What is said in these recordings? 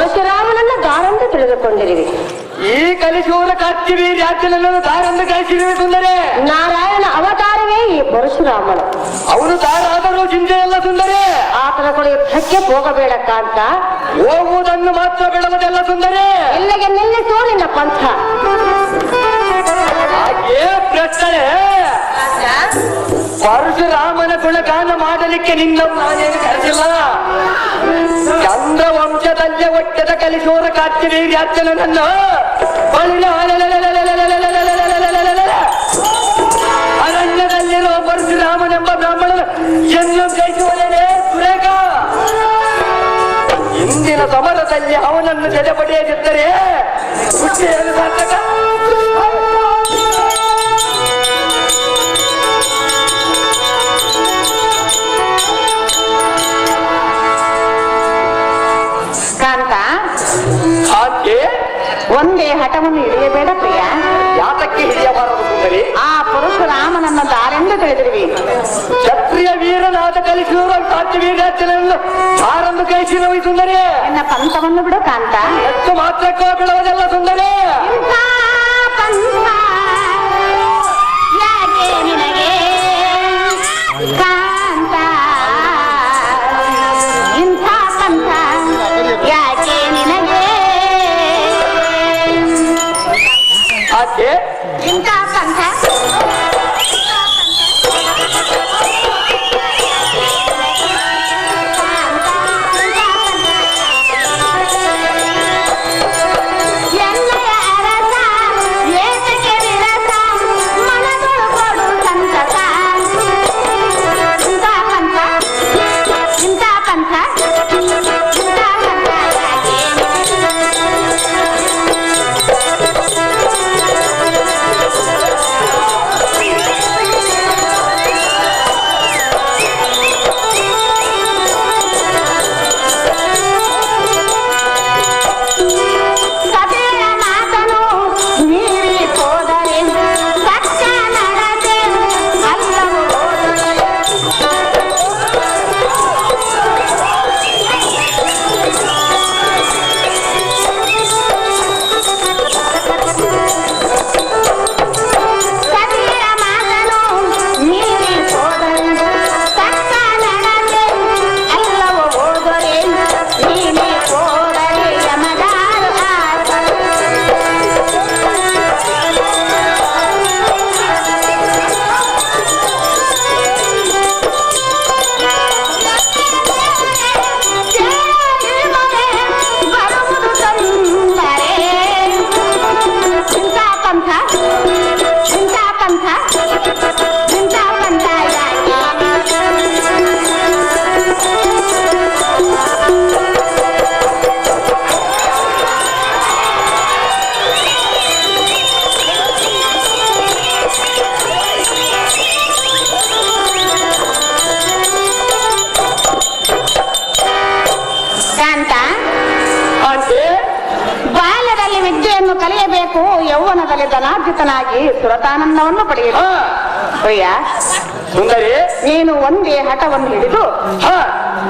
ಪರಶುರಾಮನನ್ನ ದಾರಂದು ತಿಳಿದುಕೊಂಡಿರಿ ಈ ಕಲಿಸುವುದ ಕರ್ತೀವಿ ರಾಜ್ಯನನ್ನು ದಾರಂದು ಕಳಿಸಿರುವೆ ಸುಂದರಿ. ನಾರಾಯಣ ಅವತಾರವೇ ಈ ಪರಶುರಾಮನು. ಅವನು ದಾರಾದರೂ ಚಿಂತೆ ಎಲ್ಲ ಸುಂದರಿ. ಆತನ ಕೂಡ ಯುದ್ಧಕ್ಕೆ ಹೋಗಬೇಡ ಅಂತ. ಹೋಗುವುದನ್ನು ಮಾತ್ರ ಬಿಡುವುದೆಲ್ಲ ಸುಂದರಿ. ಇಲ್ಲಿಗೆ ನಿಲ್ಲಿಸೋ ನಿನ್ನ ಪಂಥ. ಪರಶುರಾಮನ ಗುಣಗಾನ ಮಾಡಲಿಕ್ಕೆ ನಿನ್ನ ನಾನೇನು ಕರೆಸಿಲ್ಲ ಚಂದ್ರವಂಶದಲ್ಲೇ ಒಟ್ಟದ ಕಲಿಸೋರ ಕಲಿಸುವ ಅಚ್ಚನ ನನ್ನ ಅರಣ್ಯದಲ್ಲಿರುವ ಪರಶುರಾಮನೆಂಬ ಬ್ರಾಹ್ಮಣ ಜನ್ಮ ಜಯಿಸುವನೇ ಸುರೇಖ ಇಂದಿನ ಸಮರದಲ್ಲಿ ಅವನನ್ನು ಹುಟ್ಟೆಯನ್ನು ಸಾರ್ಥಕ ಒಂದೇ ಹಠವನ್ನು ಹಿಡಿಯಬೇಡ ಪ್ರಿಯ. ಯಾತಕ್ಕೆ ಹಿಡಿಯಬಾರದು ಸುಂದರಿ? ಆ ಪರಶುರಾಮನನ್ನ ದಾರೆಂದು ತಿಳಿದಿರುವಿ. ಕ್ಷತ್ರಿಯ ವೀರನಾದ ಕಲಿಸಿದವರು ಸಾಧ್ಯವೀರ್ಯಾಚನೆಯನ್ನು ಯಾರನ್ನು ಕೈಸಿ ಈ ಸುಂದರಿ? ನಿನ್ನ ಪಂಥವನ್ನು ಬಿಡು ಕಾಂತ. ಹೆಚ್ಚು ಮಾತ್ರಕ್ಕೂ ಬಿಡುವುದಲ್ಲ ಸುಂದರಿ? ಪಂಥ ಹಾಗೆ ಧನಾರ್ಜಿತನಾಗಿ ಸುರತಾನಂದವನ್ನು ಪಡೆಯಿತು ಅಯ್ಯ ಪ್ರಿಯ ಸುಂದರಿ. ನೀನು ಒಂದೇ ಹಠವನ್ನು ಹಿಡಿದು ಹಾ.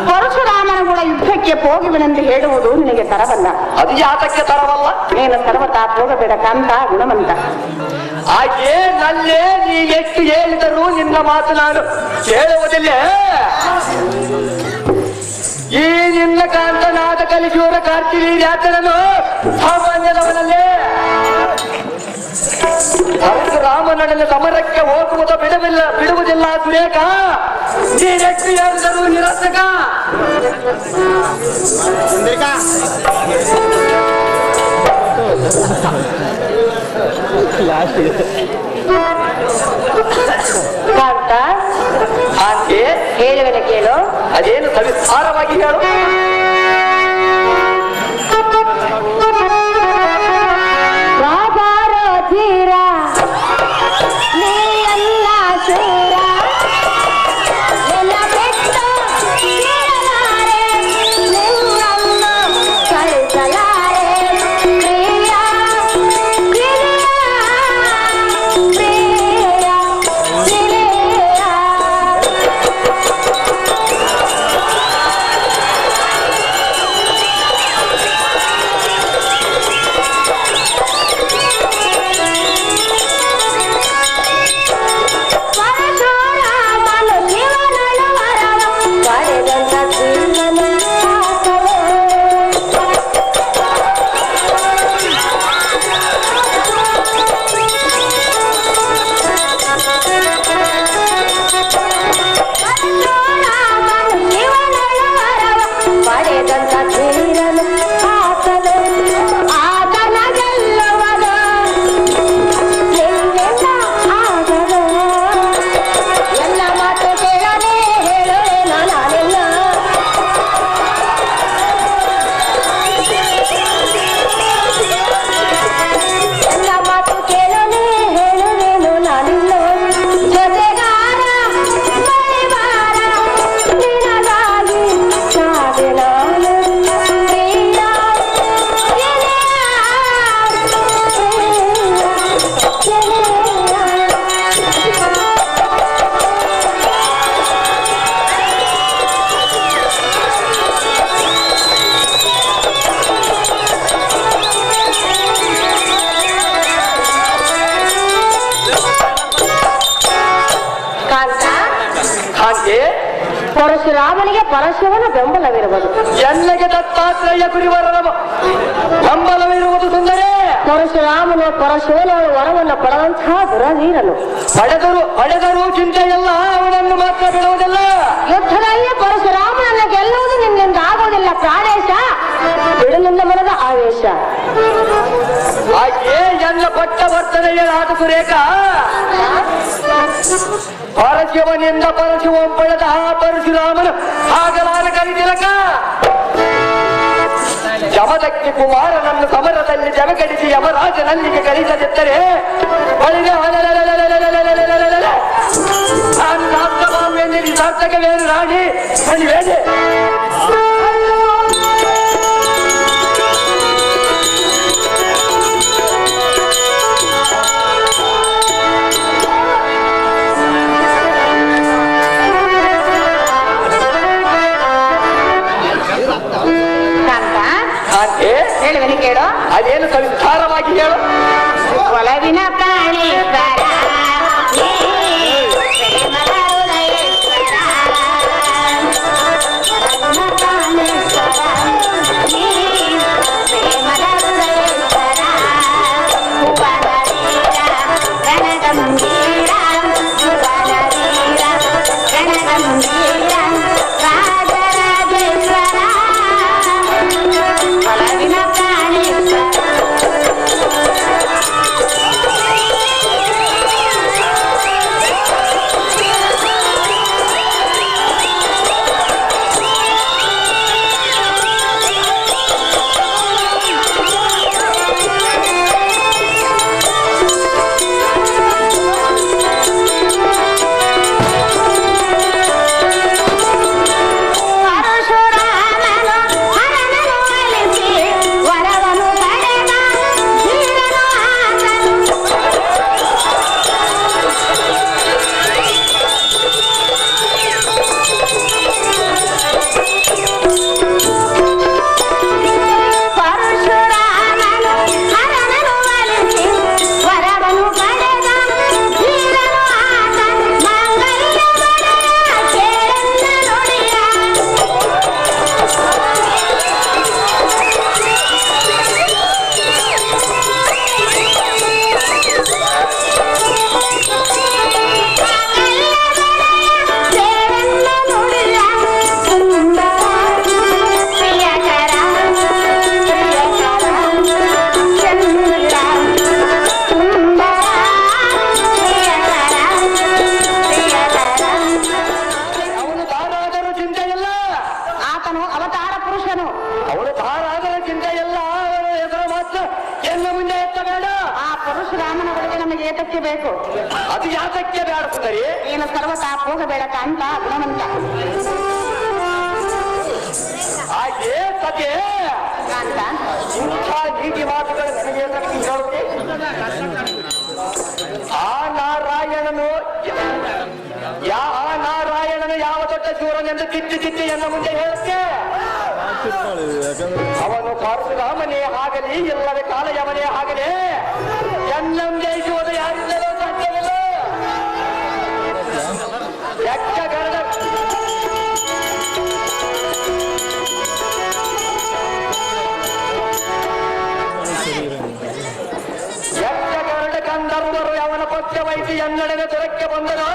ಪರಶುರಾಮನ ಕೂಡ ಯುದ್ಧಕ್ಕೆ ಹೋಗುವೆನೆಂದು ಹೇಳುವುದು ನಿನಗೆ ತರವಲ್ಲ. ಅದು ಯಾತಕ್ಕೆ ತರವಲ್ಲ? ನೀನು ಸರ್ವತಾ ಹೋಗಬೇಡ ಕಾಂತ ಗುಣವಂತ ಹಾಗೆ ನಲ್ಲೇ ನೀ ಎಷ್ಟು ಹೇಳಿದರೂ ನಿನ್ನ ಮಾತು ನಾನು ಕೇಳುವುದಿಲ್ಲ. ಈ ನಿನ್ನ ಕಾಂತನಾದ ಕಲಿಸುವರ ಕಾರ್ತಿ ಯಾತನನು ಸಾಮಾನ್ಯದವನಲ್ಲೇ. ರಾಮನಡನ ಸಮರಕ್ಕೆ ಹೋಗುವುದು ಬಿಡುವಿಲ್ಲ ಬಿಡುವುದಿಲ್ಲ ಸುರೇಖ ನೀನೆಷ್ಟು ಹೇಳಿದರೂ ನಿರಸಕ ಕಾಂತ ಹಾಗೆ ಹೇಳುವೆನ ಕೇಳು ಅದೇನು ಸವಿಸ್ತಾರವಾಗಿ ಹೇಳು ಪರಶಿವನ ಬೆಂಬಲವಿರುವುದು. ಎನ್ನಗೆ ದತ್ತಾತ್ರೇಯ ಕುರಿವರ ಬೆಂಬಲವಿರುವುದು ಸುಂದರೇ. ಪರಶುರಾಮನು ಪರಶಿವನ ವರವನ್ನು ಪಡೆದಂತಹ ದುರವೀರನು ಪಡೆದರು ಪಡೆದರು ಚಿಂತೆ ಎಲ್ಲ ಅವನನ್ನು ಮಾತ್ರ ಬಿಡುವುದಿಲ್ಲ. ಯುದ್ಧದಲ್ಲಿ ಪರಶುರಾಮನನ್ನು ಗೆಲ್ಲುವುದು ನಿನ್ನಿಂದ ಆಗುವುದಿಲ್ಲ ಪ್ರಾಣೇಶ ಬಿಡು ನಿನ್ನ ಮನದ ಆವೇಶ. ಆಕೆ ಎನ್ನ ಪಟ್ಟ ವರ್ತನೆಯಾದ ರಾಜಸುರೇಖ ಪರಶಿವನಿಂದ ಪರಶಿವಂ ಪಡೆದ ಆ ಪರಶುರಾಮನ ಆಗಲಾರ ಕರಿತಿಲಕ ಯಮದಕ್ಕೆ ಕುಮಾರನನ್ನು ಸಮರದಲ್ಲಿ ಜಮಗಡಿಸಿ ಯಮರಾಜನಲ್ಲಿಗೆ ಕರೆಸದಿದ್ದರೆ ಬಳಿದ ಸಾರ್ಥಕವೇನು ರಾಣಿ ಬಳಿವೇನೆ ಕಾಂತೆ ಹೇಳುವನಿ ಕೇಳು. ಅದೇನು ಸಂಸಾರವಾಗಿ ಹೇಳು. ಒಲವಿನ ಪ್ರಾಣೇಶ್ವರ ನಮಗೆ ಏತಕ್ಕೆ ಬೇಕು? ಅದು ಯಾತಕ್ಕೆ ಬೇಡ ಸುಂದರಿ ಏನು ಸರ್ವತಾ ಹೋಗಬೇಡ ಕಾಂತ ಗುಣವಂತ. ಹಾಗೆ ಸತೆ ಕಾಂತ. ಇಂಥ ನೀತಿ ಮಾತುಗಳು ನನಗೆ ಏತಕ್ಕೆ ಹೇಳುತ್ತೆ? ಆ ನಾರಾಯಣನು ಯಾ ಆ ನಾರಾಯಣನು ಯಾವ ದೊಡ್ಡ ಶೂರನೆಂದು ತಿತ್ತಿ ತಿತ್ತಿ ಎನ್ನ ಮುಂದೆ ಹೇಳುತ್ತೆ? ಅವನು ಪರಶುರಾಮನೇ ಆಗಲಿ ಇಲ್ಲವೇ ಕಾಲಯವನೇ ಆಗಲಿ. എണ്ണം ജയിക്കുന്നത് ആരില്ലല്ലോ തങ്ങളിൽ രക്ഷകരണം രക്ഷകരുടെ കണ്ടർവർ അവനെ കൊച്ച വൈദ്യ ഞങ്ങളിനെ തുറക്കെ വന്നത്